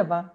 Merhaba.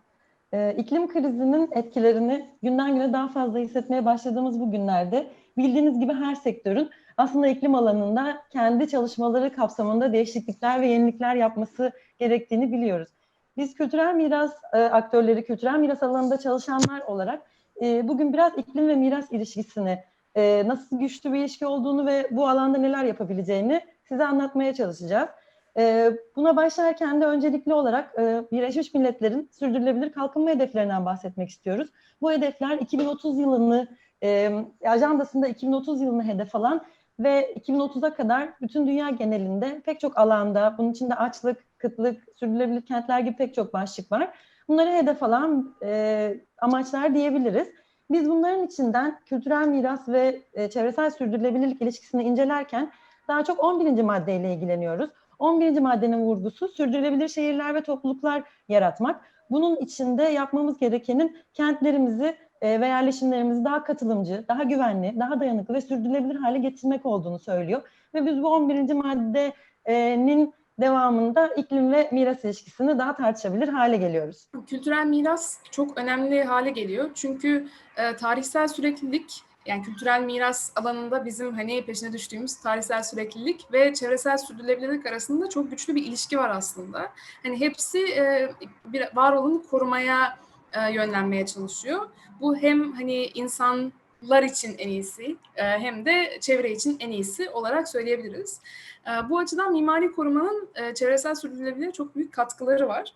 Ee, iklim krizinin etkilerini günden güne daha fazla hissetmeye başladığımız bu günlerde bildiğiniz gibi her sektörün aslında iklim alanında kendi çalışmaları kapsamında değişiklikler ve yenilikler yapması gerektiğini biliyoruz. Biz kültürel miras e, aktörleri, kültürel miras alanında çalışanlar olarak e, bugün biraz iklim ve miras ilişkisini, e, nasıl güçlü bir ilişki olduğunu ve bu alanda neler yapabileceğini size anlatmaya çalışacağız. E, buna başlarken de öncelikli olarak e, Birleşmiş Milletler'in sürdürülebilir kalkınma hedeflerinden bahsetmek istiyoruz. Bu hedefler 2030 yılını, e, ajandasında 2030 yılını hedef alan ve 2030'a kadar bütün dünya genelinde pek çok alanda, bunun içinde açlık, kıtlık, sürdürülebilir kentler gibi pek çok başlık var. Bunları hedef alan e, amaçlar diyebiliriz. Biz bunların içinden kültürel miras ve e, çevresel sürdürülebilirlik ilişkisini incelerken daha çok 11. maddeyle ilgileniyoruz. 11. maddenin vurgusu sürdürülebilir şehirler ve topluluklar yaratmak. Bunun içinde yapmamız gerekenin kentlerimizi e, ve yerleşimlerimizi daha katılımcı, daha güvenli, daha dayanıklı ve sürdürülebilir hale getirmek olduğunu söylüyor. Ve biz bu 11. maddenin devamında iklim ve miras ilişkisini daha tartışabilir hale geliyoruz. Kültürel miras çok önemli hale geliyor. Çünkü e, tarihsel süreklilik yani kültürel miras alanında bizim hani peşine düştüğümüz tarihsel süreklilik ve çevresel sürdürülebilirlik arasında çok güçlü bir ilişki var aslında. Hani hepsi e, bir var olanı korumaya e, yönlenmeye çalışıyor. Bu hem hani insanlar için en iyisi e, hem de çevre için en iyisi olarak söyleyebiliriz. E, bu açıdan mimari korumanın e, çevresel sürdürülebilirliğe çok büyük katkıları var.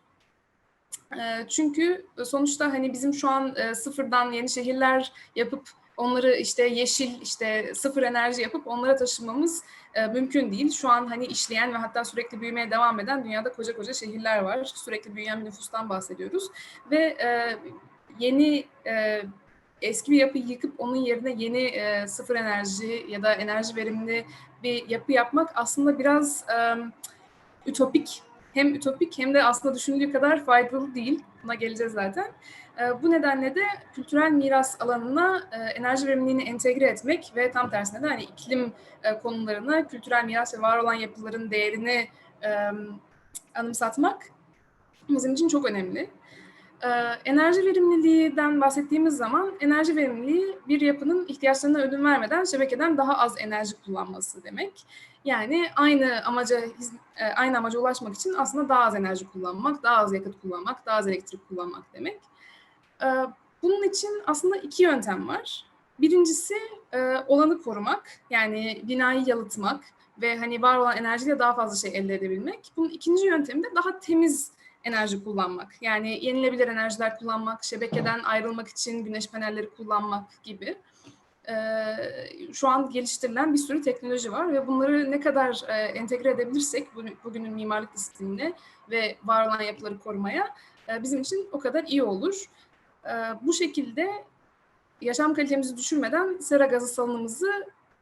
E, çünkü sonuçta hani bizim şu an e, sıfırdan yeni şehirler yapıp onları işte yeşil işte sıfır enerji yapıp onlara taşımamız e, mümkün değil. Şu an hani işleyen ve hatta sürekli büyümeye devam eden dünyada koca koca şehirler var. Sürekli büyüyen bir nüfustan bahsediyoruz ve e, yeni e, eski bir yapıyı yıkıp onun yerine yeni e, sıfır enerji ya da enerji verimli bir yapı yapmak aslında biraz e, ütopik hem ütopik hem de aslında düşündüğü kadar faydalı değil. Buna geleceğiz zaten. E, bu nedenle de kültürel miras alanına e, enerji verimliliğini entegre etmek ve tam tersine de hani iklim e, konularına kültürel miras ve var olan yapıların değerini e, anımsatmak bizim için çok önemli. Ee, enerji verimliliğinden bahsettiğimiz zaman enerji verimliliği bir yapının ihtiyaçlarına ödün vermeden şebekeden daha az enerji kullanması demek. Yani aynı amaca aynı amaca ulaşmak için aslında daha az enerji kullanmak, daha az yakıt kullanmak, daha az elektrik kullanmak demek. Ee, bunun için aslında iki yöntem var. Birincisi e, olanı korumak, yani binayı yalıtmak ve hani var olan enerjiyle daha fazla şey elde edebilmek. Bunun ikinci yöntemi de daha temiz enerji kullanmak. Yani yenilebilir enerjiler kullanmak, şebekeden ayrılmak için güneş panelleri kullanmak gibi. Ee, şu an geliştirilen bir sürü teknoloji var ve bunları ne kadar e, entegre edebilirsek bugünün mimarlık disiplinine ve var olan yapıları korumaya e, bizim için o kadar iyi olur. E, bu şekilde yaşam kalitemizi düşürmeden sera gazı salınımımızı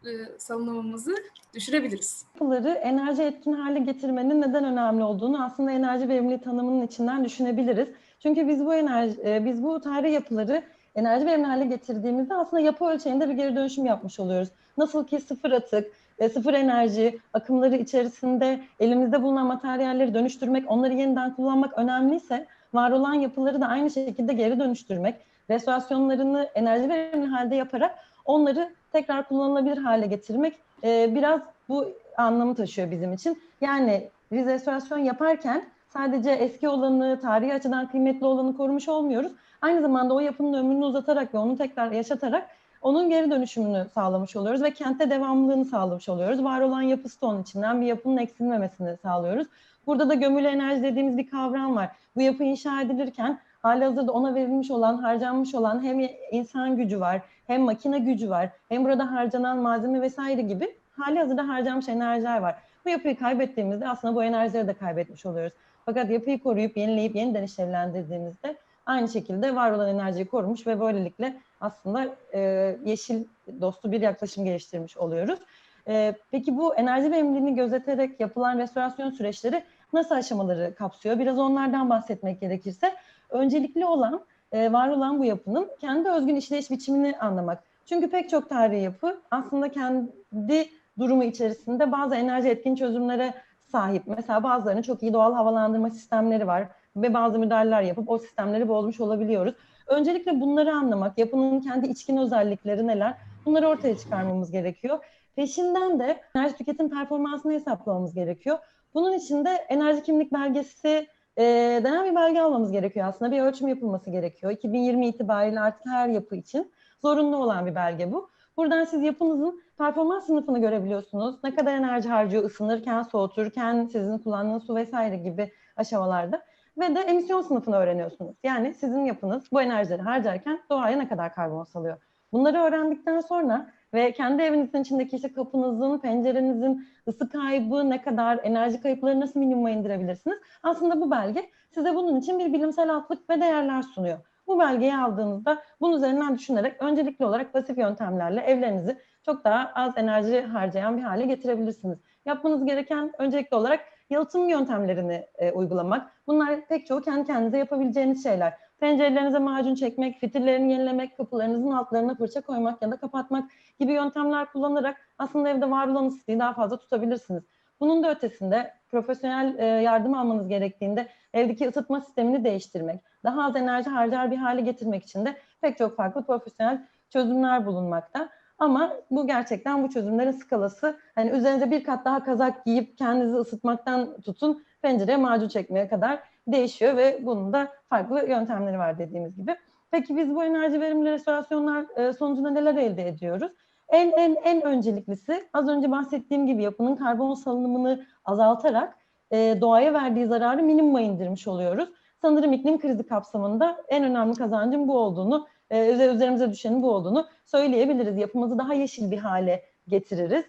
e, salınımımızı düşürebiliriz. Yapıları enerji etkin hale getirmenin neden önemli olduğunu aslında enerji verimliliği tanımının içinden düşünebiliriz. Çünkü biz bu enerji, e, biz bu tarih yapıları enerji verimli hale getirdiğimizde aslında yapı ölçeğinde bir geri dönüşüm yapmış oluyoruz. Nasıl ki sıfır atık, e, sıfır enerji akımları içerisinde elimizde bulunan materyalleri dönüştürmek, onları yeniden kullanmak önemliyse var olan yapıları da aynı şekilde geri dönüştürmek, restorasyonlarını enerji verimli halde yaparak onları tekrar kullanılabilir hale getirmek e, biraz bu anlamı taşıyor bizim için. Yani biz restorasyon yaparken sadece eski olanı, tarihi açıdan kıymetli olanı korumuş olmuyoruz. Aynı zamanda o yapının ömrünü uzatarak ve onu tekrar yaşatarak onun geri dönüşümünü sağlamış oluyoruz ve kentte devamlılığını sağlamış oluyoruz. Var olan yapı stoğun içinden bir yapının eksilmemesini sağlıyoruz. Burada da gömülü enerji dediğimiz bir kavram var. Bu yapı inşa edilirken hali hazırda ona verilmiş olan, harcanmış olan hem insan gücü var, hem makine gücü var, hem burada harcanan malzeme vesaire gibi hali hazırda harcanmış enerjiler var. Bu yapıyı kaybettiğimizde aslında bu enerjileri de kaybetmiş oluyoruz. Fakat yapıyı koruyup, yenileyip, yeniden işlevlendirdiğimizde aynı şekilde var olan enerjiyi korumuş ve böylelikle aslında e, yeşil dostu bir yaklaşım geliştirmiş oluyoruz. E, peki bu enerji verimliliğini gözeterek yapılan restorasyon süreçleri nasıl aşamaları kapsıyor? Biraz onlardan bahsetmek gerekirse öncelikli olan e, var olan bu yapının kendi özgün işleyiş biçimini anlamak. Çünkü pek çok tarihi yapı aslında kendi durumu içerisinde bazı enerji etkin çözümlere sahip. Mesela bazılarının çok iyi doğal havalandırma sistemleri var. ve bazı müdahaleler yapıp o sistemleri bozmuş olabiliyoruz. Öncelikle bunları anlamak, yapının kendi içkin özellikleri neler, bunları ortaya çıkarmamız gerekiyor. Peşinden de enerji tüketim performansını hesaplamamız gerekiyor. Bunun için de enerji kimlik belgesi e, denen bir belge almamız gerekiyor aslında. Bir ölçüm yapılması gerekiyor. 2020 itibariyle artık her yapı için zorunlu olan bir belge bu. Buradan siz yapınızın performans sınıfını görebiliyorsunuz. Ne kadar enerji harcıyor ısınırken, soğuturken, sizin kullandığınız su vesaire gibi aşamalarda. Ve de emisyon sınıfını öğreniyorsunuz. Yani sizin yapınız bu enerjileri harcarken doğaya ne kadar karbon salıyor. Bunları öğrendikten sonra ve kendi evinizin içindeki işte kapınızın, pencerenizin ısı kaybı ne kadar, enerji kayıpları nasıl minimuma indirebilirsiniz? Aslında bu belge size bunun için bir bilimsel altlık ve değerler sunuyor. Bu belgeyi aldığınızda bunun üzerinden düşünerek öncelikli olarak pasif yöntemlerle evlerinizi çok daha az enerji harcayan bir hale getirebilirsiniz. Yapmanız gereken öncelikli olarak yalıtım yöntemlerini e, uygulamak. Bunlar pek çoğu kendi kendinize yapabileceğiniz şeyler. Pencerelerinize macun çekmek, fitillerini yenilemek, kapılarınızın altlarına fırça koymak ya da kapatmak gibi yöntemler kullanarak aslında evde var olan ısıyı daha fazla tutabilirsiniz. Bunun da ötesinde profesyonel e, yardım almanız gerektiğinde evdeki ısıtma sistemini değiştirmek, daha az enerji harcar bir hale getirmek için de pek çok farklı profesyonel çözümler bulunmakta. Ama bu gerçekten bu çözümlerin skalası hani üzerinize bir kat daha kazak giyip kendinizi ısıtmaktan tutun pencereye macun çekmeye kadar değişiyor ve bunun da farklı yöntemleri var dediğimiz gibi. Peki biz bu enerji verimli restorasyonlar e, sonucunda neler elde ediyoruz? En en en önceliklisi az önce bahsettiğim gibi yapının karbon salınımını azaltarak e, doğaya verdiği zararı minimuma indirmiş oluyoruz. Sanırım iklim krizi kapsamında en önemli kazancın bu olduğunu, e, üzerimize düşenin bu olduğunu söyleyebiliriz. Yapımızı daha yeşil bir hale getiririz.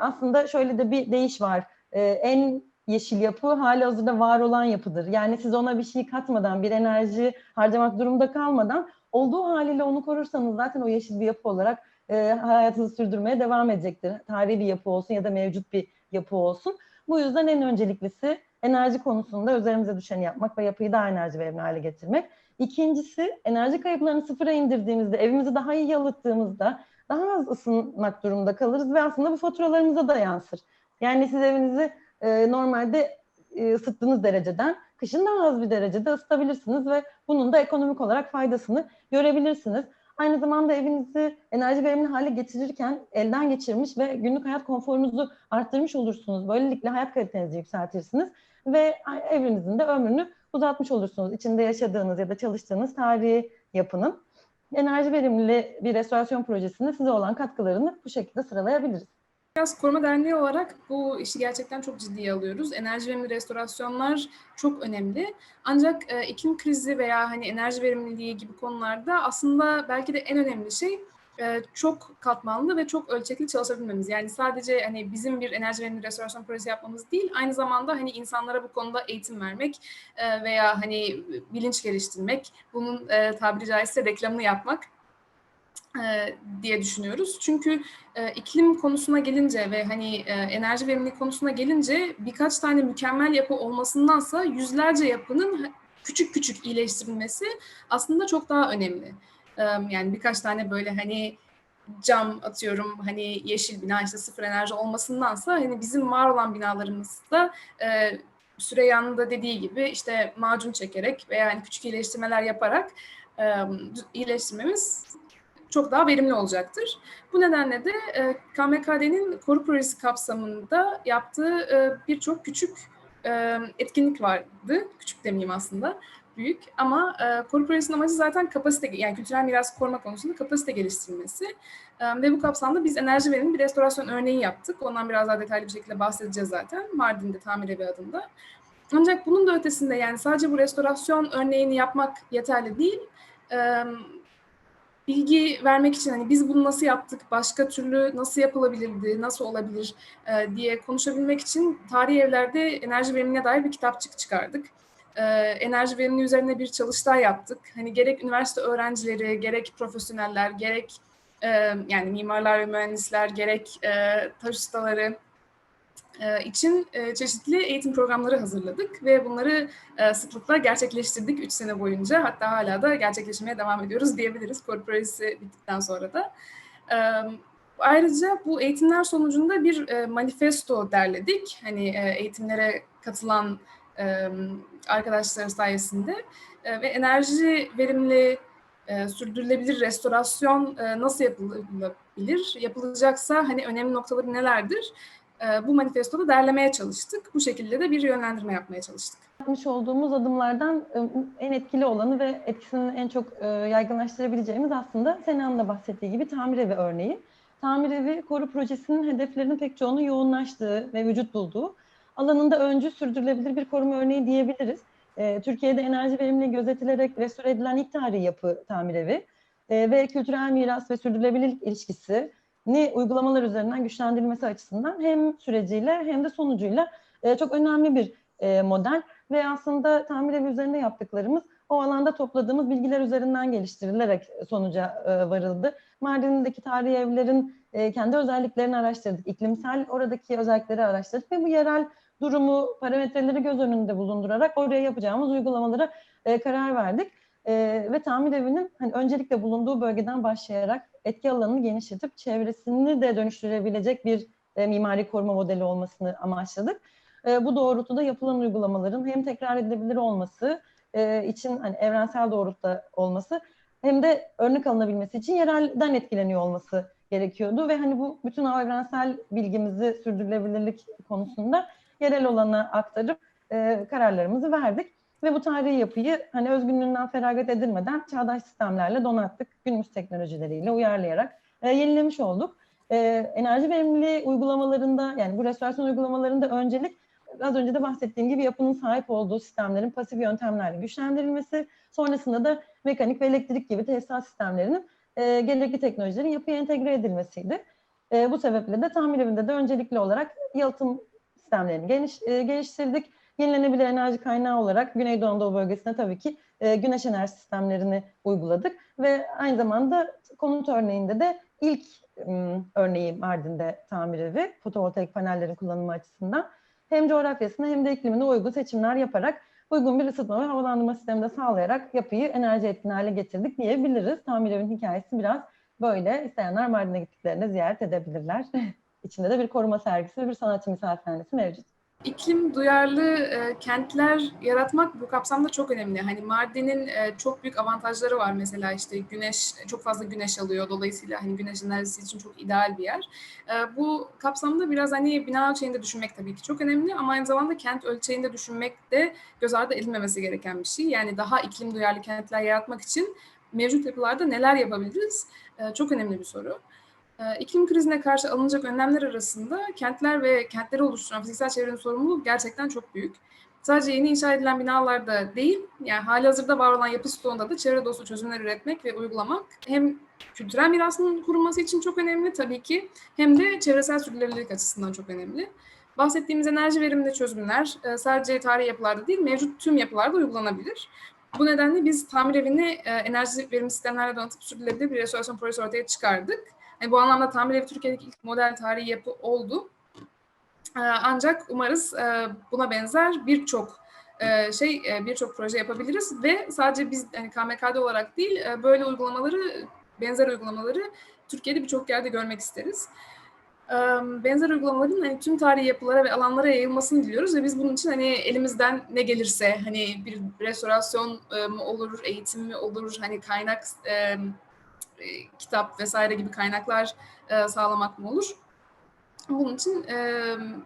Aslında şöyle de bir değiş var. En yeşil yapı hali hazırda var olan yapıdır. Yani siz ona bir şey katmadan, bir enerji harcamak durumda kalmadan olduğu haliyle onu korursanız zaten o yeşil bir yapı olarak e, hayatınızı sürdürmeye devam edecektir. Tarihi bir yapı olsun ya da mevcut bir yapı olsun. Bu yüzden en önceliklisi enerji konusunda üzerimize düşeni yapmak ve yapıyı daha enerji verimli hale getirmek. İkincisi enerji kayıplarını sıfıra indirdiğimizde, evimizi daha iyi yalıttığımızda daha az ısınmak durumunda kalırız ve aslında bu faturalarımıza da yansır. Yani siz evinizi e, normalde e, ısıttığınız dereceden kışın daha az bir derecede ısıtabilirsiniz ve bunun da ekonomik olarak faydasını görebilirsiniz. Aynı zamanda evinizi enerji verimli hale getirirken elden geçirmiş ve günlük hayat konforunuzu arttırmış olursunuz. Böylelikle hayat kalitenizi yükseltirsiniz ve evinizin de ömrünü uzatmış olursunuz. İçinde yaşadığınız ya da çalıştığınız tarihi yapının enerji verimli bir restorasyon projesinde size olan katkılarını bu şekilde sıralayabiliriz. Miras Koruma Derneği olarak bu işi gerçekten çok ciddiye alıyoruz. Enerji verimli restorasyonlar çok önemli. Ancak e, iklim krizi veya hani enerji verimliliği gibi konularda aslında belki de en önemli şey e, çok katmanlı ve çok ölçekli çalışabilmemiz. Yani sadece hani bizim bir enerji verimli restorasyon projesi yapmamız değil, aynı zamanda hani insanlara bu konuda eğitim vermek e, veya hani bilinç geliştirmek, bunun e, tabiri caizse reklamını yapmak diye düşünüyoruz. Çünkü e, iklim konusuna gelince ve hani e, enerji verimliliği konusuna gelince birkaç tane mükemmel yapı olmasındansa yüzlerce yapının küçük küçük iyileştirilmesi aslında çok daha önemli. E, yani birkaç tane böyle hani cam atıyorum hani yeşil bina işte sıfır enerji olmasındansa hani bizim var olan binalarımızda e, Süreyya'nın da dediği gibi işte macun çekerek veya hani küçük iyileştirmeler yaparak e, iyileştirmemiz çok daha verimli olacaktır. Bu nedenle de e, KMKD'nin koru projesi kapsamında yaptığı e, birçok küçük e, etkinlik vardı. Küçük demeyeyim aslında, büyük. Ama e, koru projesinin amacı zaten kapasite, yani kültürel miras koruma konusunda kapasite geliştirilmesi. E, ve bu kapsamda biz enerji verimli bir restorasyon örneği yaptık. Ondan biraz daha detaylı bir şekilde bahsedeceğiz zaten. Mardin'de tamir evi adında. Ancak bunun da ötesinde yani sadece bu restorasyon örneğini yapmak yeterli değil. Bilgi vermek için hani biz bunu nasıl yaptık, başka türlü nasıl yapılabilirdi, nasıl olabilir e, diye konuşabilmek için tarihi evlerde enerji verimine dair bir kitapçık çıkardık. E, enerji verimli üzerine bir çalıştay yaptık. Hani gerek üniversite öğrencileri, gerek profesyoneller, gerek e, yani mimarlar ve mühendisler, gerek e, taş ustaları, için çeşitli eğitim programları hazırladık ve bunları sıklıkla gerçekleştirdik 3 sene boyunca. Hatta hala da gerçekleşmeye devam ediyoruz diyebiliriz korporası bittikten sonra da. Ayrıca bu eğitimler sonucunda bir manifesto derledik. Hani eğitimlere katılan e, arkadaşları sayesinde E, ve enerji verimli e, sürdürülebilir restorasyon e, nasıl yapılabilir? Yapılacaksa hani önemli noktaları nelerdir? E, bu manifestoda derlemeye çalıştık. Bu şekilde de bir yönlendirme yapmaya çalıştık. Yapmış olduğumuz adımlardan e, en etkili olanı ve etkisini en çok e, yaygınlaştırabileceğimiz aslında Sena'nın da bahsettiği gibi tamir evi örneği. Tamir evi koru projesinin hedeflerinin pek çoğunu yoğunlaştığı ve vücut bulduğu alanında öncü sürdürülebilir bir koruma örneği diyebiliriz. E, Türkiye'de enerji verimliliği gözetilerek restore edilen ilk tarihi yapı tamir evi ve kültürel miras ve sürdürülebilirlik ilişkisi ni uygulamalar üzerinden güçlendirilmesi açısından hem süreciyle hem de sonucuyla e, çok önemli bir e, model ve aslında tamir evi üzerinde yaptıklarımız o alanda topladığımız bilgiler üzerinden geliştirilerek sonuca e, varıldı. Mardin'deki tarihi evlerin e, kendi özelliklerini araştırdık, iklimsel oradaki özellikleri araştırdık ve bu yerel durumu, parametreleri göz önünde bulundurarak oraya yapacağımız uygulamalara e, karar verdik. E, ve tamir evinin hani öncelikle bulunduğu bölgeden başlayarak etki alanını genişletip çevresini de dönüştürebilecek bir e, mimari koruma modeli olmasını amaçladık. E, bu doğrultuda yapılan uygulamaların hem tekrar edilebilir olması e, için hani evrensel doğrultuda olması hem de örnek alınabilmesi için yerelden etkileniyor olması gerekiyordu ve hani bu bütün evrensel bilgimizi sürdürülebilirlik konusunda yerel olana aktarıp e, kararlarımızı verdik ve bu tarihi yapıyı hani özgünlüğünden feragat edilmeden çağdaş sistemlerle donattık, günümüz teknolojileriyle uyarlayarak e, yenilemiş olduk. E, enerji verimliliği uygulamalarında yani bu restorasyon uygulamalarında öncelik az önce de bahsettiğim gibi yapının sahip olduğu sistemlerin pasif yöntemlerle güçlendirilmesi, sonrasında da mekanik ve elektrik gibi tesisat sistemlerinin e, gerekli teknolojilerin yapıya entegre edilmesiydi. E, bu sebeple de tamir evinde de öncelikli olarak yalıtım sistemlerini geniş, e, geliştirdik. Yenilenebilir enerji kaynağı olarak Güneydoğu Anadolu bölgesine tabii ki e, güneş enerji sistemlerini uyguladık ve aynı zamanda konut örneğinde de ilk m, örneği Mardin'de tamir evi fotovoltaik panellerin kullanımı açısından hem coğrafyasına hem de iklimine uygun seçimler yaparak uygun bir ısıtma ve havalandırma sistemi de sağlayarak yapıyı enerji etkin hale getirdik diyebiliriz. Tamir evin hikayesi biraz böyle. İsteyenler Mardin'e gittiklerinde ziyaret edebilirler. İçinde de bir koruma sergisi ve bir sanatçı misafirhanesi mevcut. İklim duyarlı e, kentler yaratmak bu kapsamda çok önemli. Hani Mardin'in e, çok büyük avantajları var mesela işte güneş çok fazla güneş alıyor dolayısıyla hani güneş enerjisi için çok ideal bir yer. E, bu kapsamda biraz hani bina ölçeğinde düşünmek tabii ki çok önemli ama aynı zamanda kent ölçeğinde düşünmek de göz ardı edilmemesi gereken bir şey. Yani daha iklim duyarlı kentler yaratmak için mevcut yapılarda neler yapabiliriz? E, çok önemli bir soru. Ee, İklim krizine karşı alınacak önlemler arasında kentler ve kentleri oluşturan fiziksel çevrenin sorumluluğu gerçekten çok büyük. Sadece yeni inşa edilen binalarda değil, yani hali hazırda var olan yapı stoğunda da çevre dostu çözümler üretmek ve uygulamak hem kültürel mirasının korunması için çok önemli tabii ki hem de çevresel sürdürülebilirlik açısından çok önemli. Bahsettiğimiz enerji verimli çözümler e, sadece tarihi yapılarda değil, mevcut tüm yapılarda uygulanabilir. Bu nedenle biz tamir evini e, enerji verimli sistemlerle donatıp sürdürülebilir bir restorasyon projesi ortaya çıkardık. Yani bu anlamda tamir evi Türkiye'deki ilk model tarihi yapı oldu. Ee, ancak umarız e, buna benzer birçok e, şey e, birçok proje yapabiliriz ve sadece biz yani KMK'de olarak değil böyle uygulamaları benzer uygulamaları Türkiye'de birçok yerde görmek isteriz. Benzer uygulamaların hani tüm tarihi yapılara ve alanlara yayılmasını diliyoruz ve biz bunun için hani elimizden ne gelirse hani bir restorasyon olur, eğitim mi olur, hani kaynak e, kitap vesaire gibi kaynaklar e, sağlamak mı olur? Bunun için e,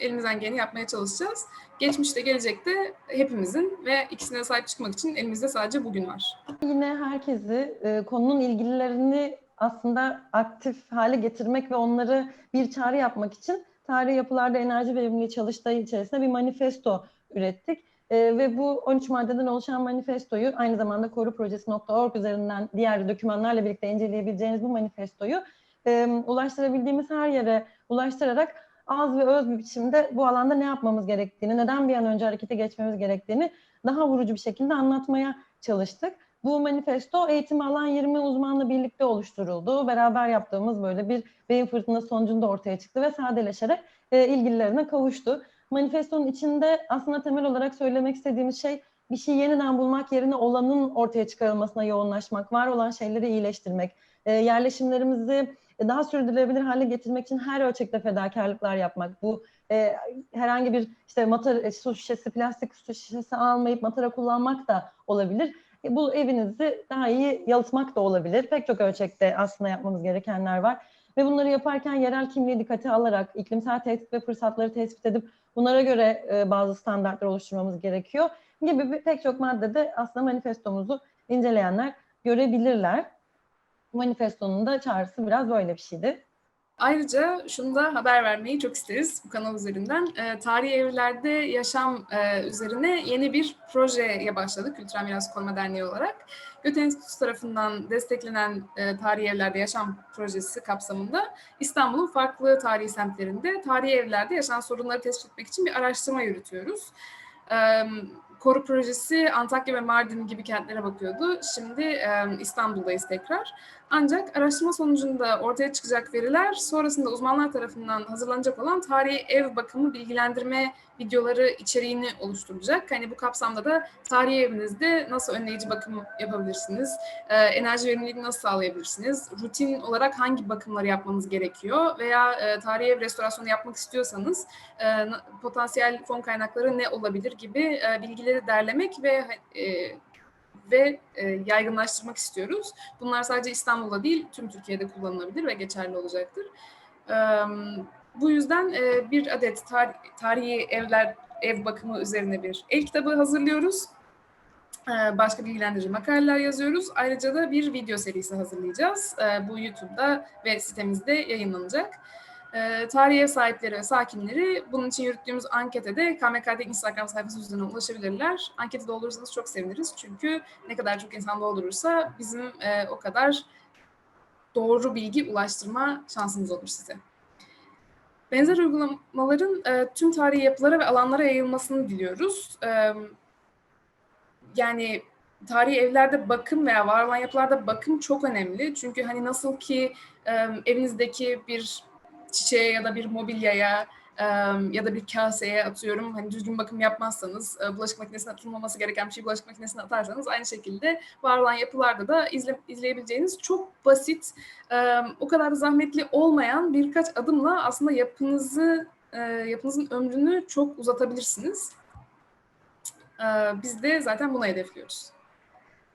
elimizden geleni yapmaya çalışacağız. Geçmişte, gelecekte hepimizin ve ikisine sahip çıkmak için elimizde sadece bugün var. Yine herkesi e, konunun ilgililerini aslında aktif hale getirmek ve onları bir çağrı yapmak için tarihi yapılarda enerji verimliliği çalıştayı içerisinde bir manifesto ürettik. E, ve bu 13 maddeden oluşan manifestoyu aynı zamanda koruprojesi.org üzerinden diğer dokümanlarla birlikte inceleyebileceğiniz bu manifestoyu e, ulaştırabildiğimiz her yere ulaştırarak az ve öz bir biçimde bu alanda ne yapmamız gerektiğini, neden bir an önce harekete geçmemiz gerektiğini daha vurucu bir şekilde anlatmaya çalıştık. Bu manifesto eğitim alan 20 uzmanla birlikte oluşturuldu. Beraber yaptığımız böyle bir beyin fırtınası sonucunda ortaya çıktı ve sadeleşerek e, ilgililerine kavuştu manifestonun içinde aslında temel olarak söylemek istediğimiz şey bir şey yeniden bulmak yerine olanın ortaya çıkarılmasına yoğunlaşmak, var olan şeyleri iyileştirmek, e, yerleşimlerimizi e, daha sürdürülebilir hale getirmek için her ölçekte fedakarlıklar yapmak. Bu e, herhangi bir işte matara, su şişesi, plastik su şişesi almayıp matara kullanmak da olabilir. E, bu evinizi daha iyi yalıtmak da olabilir. Pek çok ölçekte aslında yapmamız gerekenler var. Ve bunları yaparken yerel kimliği dikkate alarak iklimsel tehdit ve fırsatları tespit edip bunlara göre e, bazı standartlar oluşturmamız gerekiyor gibi bir, pek çok maddede aslında manifestomuzu inceleyenler görebilirler. Manifestonun da çağrısı biraz böyle bir şeydi. Ayrıca şunu da haber vermeyi çok isteriz bu kanal üzerinden. E, tarihi evlerde yaşam e, üzerine yeni bir projeye başladık Kültürel Miras Koruma Derneği olarak. Göte Enstitüsü tarafından desteklenen e, Tarihi Evlerde Yaşam projesi kapsamında İstanbul'un farklı tarihi semtlerinde tarihi evlerde yaşanan sorunları tespit etmek için bir araştırma yürütüyoruz. E, Koru projesi Antakya ve Mardin gibi kentlere bakıyordu. Şimdi e, İstanbul'dayız tekrar. Ancak araştırma sonucunda ortaya çıkacak veriler sonrasında uzmanlar tarafından hazırlanacak olan tarihi ev bakımı bilgilendirme videoları içeriğini oluşturacak. Hani bu kapsamda da tarihi evinizde nasıl önleyici bakım yapabilirsiniz, e, enerji verimliliğini nasıl sağlayabilirsiniz, rutin olarak hangi bakımları yapmanız gerekiyor? Veya e, tarihi ev restorasyonu yapmak istiyorsanız e, potansiyel fon kaynakları ne olabilir gibi e, bilgileri derlemek ve ve e, yaygınlaştırmak istiyoruz. Bunlar sadece İstanbul'da değil, tüm Türkiye'de kullanılabilir ve geçerli olacaktır. E, bu yüzden e, bir adet tar- tarihi evler ev bakımı üzerine bir el kitabı hazırlıyoruz. E, başka bilgilendirici makaleler yazıyoruz. Ayrıca da bir video serisi hazırlayacağız. E, bu YouTube'da ve sitemizde yayınlanacak. E, tarihi sahipleri ve sakinleri bunun için yürüttüğümüz ankete de KMKD Instagram sayfası üzerinden ulaşabilirler. Anketi doldurursanız çok seviniriz. Çünkü ne kadar çok insan doldurursa bizim e, o kadar doğru bilgi ulaştırma şansımız olur size. Benzer uygulamaların e, tüm tarihi yapılara ve alanlara yayılmasını diliyoruz. E, yani tarihi evlerde bakım veya var olan yapılarda bakım çok önemli. Çünkü hani nasıl ki e, evinizdeki bir çiçeğe ya da bir mobilyaya ya da bir kaseye atıyorum hani düzgün bakım yapmazsanız e, bulaşık makinesine atılmaması gereken bir şey bulaşık makinesine atarsanız aynı şekilde var olan yapılarda da izle, izleyebileceğiniz çok basit o kadar da zahmetli olmayan birkaç adımla aslında yapınızı e, yapınızın ömrünü çok uzatabilirsiniz. E, biz de zaten buna hedefliyoruz.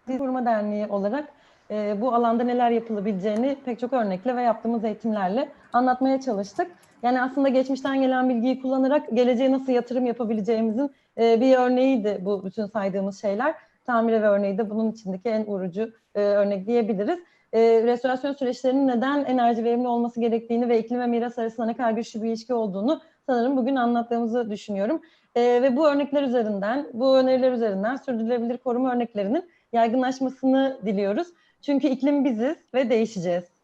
Biz Koruma Derneği olarak bu alanda neler yapılabileceğini pek çok örnekle ve yaptığımız eğitimlerle anlatmaya çalıştık. Yani aslında geçmişten gelen bilgiyi kullanarak geleceğe nasıl yatırım yapabileceğimizin e, bir örneğiydi bu bütün saydığımız şeyler. Tamir ev örneği de bunun içindeki en vurucu e, örnek diyebiliriz. E, restorasyon süreçlerinin neden enerji verimli olması gerektiğini ve iklim ve miras arasında ne kadar güçlü bir ilişki olduğunu sanırım bugün anlattığımızı düşünüyorum. E, ve bu örnekler üzerinden, bu öneriler üzerinden sürdürülebilir koruma örneklerinin yaygınlaşmasını diliyoruz. Çünkü iklim biziz ve değişeceğiz.